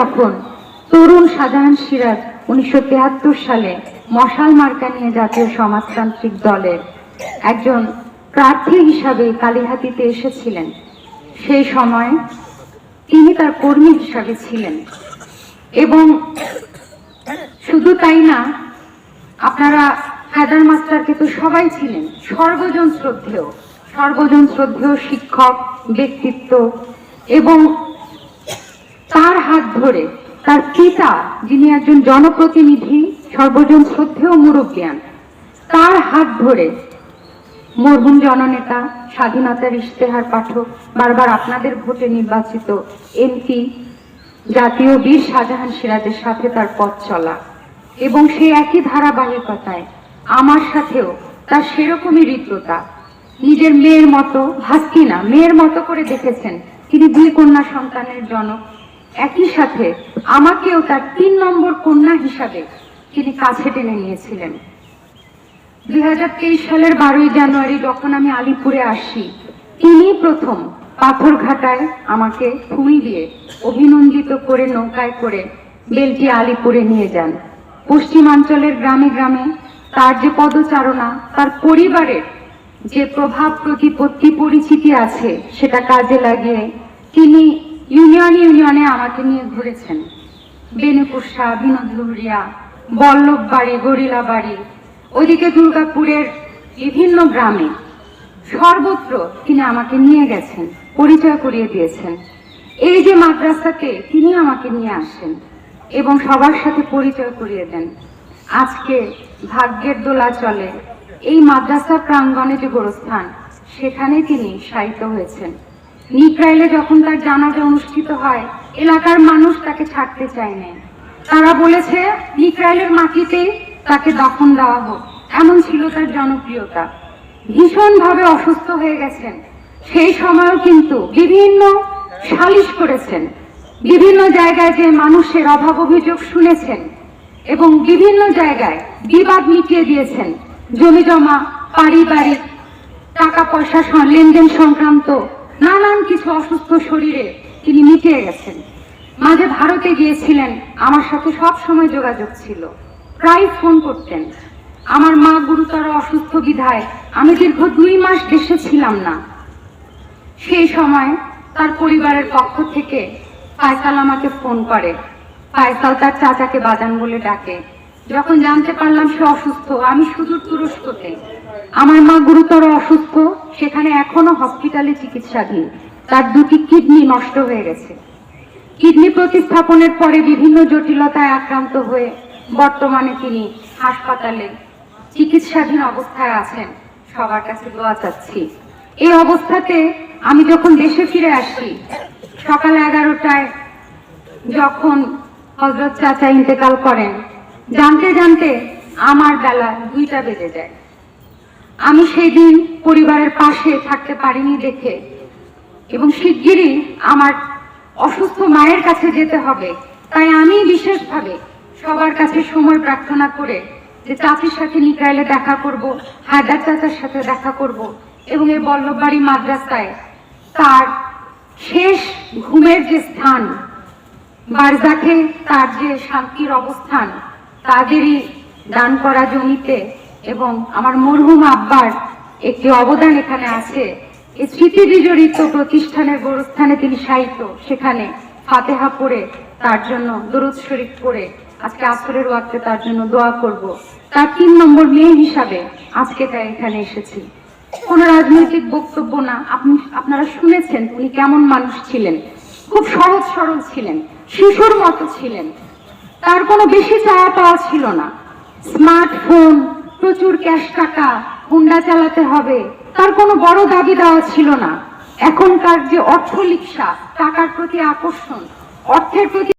যখন তরুণ শাহজাহান সিরাজ উনিশশো সালে মশাল মার্কা নিয়ে জাতীয় সমাজতান্ত্রিক দলের একজন প্রার্থী হিসাবে কালীহাতিতে এসেছিলেন। সেই সময় তিনি তার কর্মী হিসাবে ছিলেন। এবং শুধু তাই না, আপনারা হায়দার মাস্টারকে তো সবাই ছিলেন, সর্বজন শ্রদ্ধেয় সর্বজন শ্রদ্ধেয় শিক্ষক, ব্যক্তিত্ব এবং তার হাত ধরে তার পিতা, যিনি একজন জনপ্রতিনিধি, সর্বজন শ্রদ্ধেয় মুরব্বিয়ান, তার হাত ধরে মরহুম জননেতা স্বাধীনতার ইশতেহার পাঠক, বারবার আপনাদের ভোটে নির্বাচিত এমপি জাতীয় বীর শাহজাহান সিরাজের সাথে তার পথ চলা। এবং সেই একই ধারাবাহিকতায় আমার সাথেও তার সেরকমই হৃদ্যতা। নিজের মেয়ের মতো ভাস্তি না মেয়ের মতো করে দেখেছেন। তিনি দুই কন্যা সন্তানের জনক। একই সাথে আমাকেও তার তিন নম্বর কন্যা হিসাবে তিনি কাছে টেনে নিয়েছিলেন। দুই সালের বারোই জানুয়ারি যখন আমি আলিপুরে আসি তিনি প্রথম পাথরঘাটায় আমাকে ফুল দিয়ে অভিনন্দিত করে নৌকায় করে বেলটি আলিপুরে নিয়ে যান। পশ্চিমাঞ্চলের গ্রামে গ্রামে তার যে পদচারণা, তার পরিবারের যে প্রভাব প্রতিপত্তি পরিচিতি আছে, সেটা কাজে লাগিয়ে তিনি ইউনিয়ন ইউনিয়নে আমাকে নিয়ে ঘুরেছেন। বেনুকুষা বিনোদ লুহরিয়া বল্লভ বাড়ি গরিলা বাড়ি ওইদিকে দুর্গাপুরের বিভিন্ন গ্রামে। সর্বত্র তিনি আমাকে নিয়ে গেছেন, পরিচয় করিয়ে দিয়েছেন। এই যে মাদ্রাসাতে তিনি আমাকে নিয়ে আসেন এবং সবার সাথে পরিচয় করিয়ে দেন, আজকে ভাগ্যের দোলা চলে। এই মাদ্রাসা প্রাঙ্গণে যে গোরস্থান, সেখানে তিনি শায়িত হয়েছেন। নিকরাইলে যখন তার জানাজা অনুষ্ঠিত হয়, এলাকার মানুষ তাকে ছাড়তে চায় চায়নি তারা বলেছে নিকরাইলের মাটিতেই তাকে দফন দেওয়া হোক। এমন ছিল তার জনপ্রিয়তা। ভীষণভাবে অসুস্থ হয়ে গেছেন। সেই সময়ও কিন্তু বিভিন্ন সালিশ করেছেন। বিভিন্ন জায়গায় যে মানুষের অভাব অভিযোগ শুনেছেন এবং বিভিন্ন জায়গায় বিবাদ মিটিয়ে দিয়েছেন। জমি জমা, পারিবারিক টাকা পয়সা লেনদেন সংক্রান্ত নানান কিছু অসুস্থ শরীরে তিনি মিটিয়ে গেছেন। মাঝে ভারতে গিয়েছিলেন, আমার সাথে সব সময় যোগাযোগ ছিল। প্রায় ফোন করতেন। আমার মা গুরুতর অসুস্থ বিধায় আমি দীর্ঘ দুই মাস দেশে ছিলাম না। সেই সময় তার পরিবারের পক্ষ থেকে ফায়সাল আমাকে ফোন করে। ফায়সাল তার চাচাকে বাজান বলে ডাকে। যখন জানতে পারলাম সে অসুস্থ, আমি সুদূর তুরস্কতে আমার মা গুরুতর অসুস্থ, সেখানে এখনও হসপিটালে চিকিৎসাধীন। তার দুটি কিডনি নষ্ট হয়ে গেছে। কিডনি প্রতিস্থাপনের পরে বিভিন্ন জটিলতায় আক্রান্ত হয়ে বর্তমানে তিনি হাসপাতালে চিকিৎসাধীন অবস্থায় আছেন। সবার কাছে দোয়া চাচ্ছি। এই অবস্থাতে আমি যখন দেশে ফিরে আসি, সকাল এগারোটায় যখন হজরত চাচা ইন্তেকাল করেন, জানতে জানতে আমার বেলা দুইটা বেজে যায়। আমি সেই দিন পরিবারের পাশে থাকতে পারিনি দেখে। এবং শিগগিরই আমার অসুস্থ মায়ের কাছে যেতে হবে। তাই আমি বিশেষভাবে সবার কাছে সময় প্রার্থনা করে যে চাচির সাথে নিকাইলে দেখা করব, হায়দার চাচার সাথে দেখা করব এবং এই বল্লভবাড়ি মাদ্রাসায় তার শেষ ঘুমের যে স্থান বারজাখে তার যে শান্তির অবস্থান, তাদেরই দান করা জমিতে এবং আমার মরহুম আব্বার একটি অবদান এখানে আছে। এই স্মৃতি বিজড়িত প্রতিষ্ঠানের গোরস্থানে তিনি সাহিত্য সেখানে ফাতেহা পড়ে, তার জন্য দরুদ শরীফ পড়ে। আজকে আসরের ওয়াক্তে তার জন্য দোয়া করব। তার তিন নম্বর মেয়ে হিসাবে আজকে তাই এখানে এসেছি। কোনো রাজনৈতিক বক্তব্য না। আপনি, আপনারা শুনেছেন উনি কেমন মানুষ ছিলেন। খুব সহজ সরল ছিলেন, শিশুর মতো ছিলেন। তার কোনো বেশি চাওয়া পাওয়া ছিল না। স্মার্টফোন প্রচুর ক্যাশ টাকা হুন্ডা চালাতে হবে। তার কোনো বড় দাবি দেওয়া ছিল না। এখনকার যে অর্থ টাকার প্রতি আকর্ষণ, অর্থের প্রতি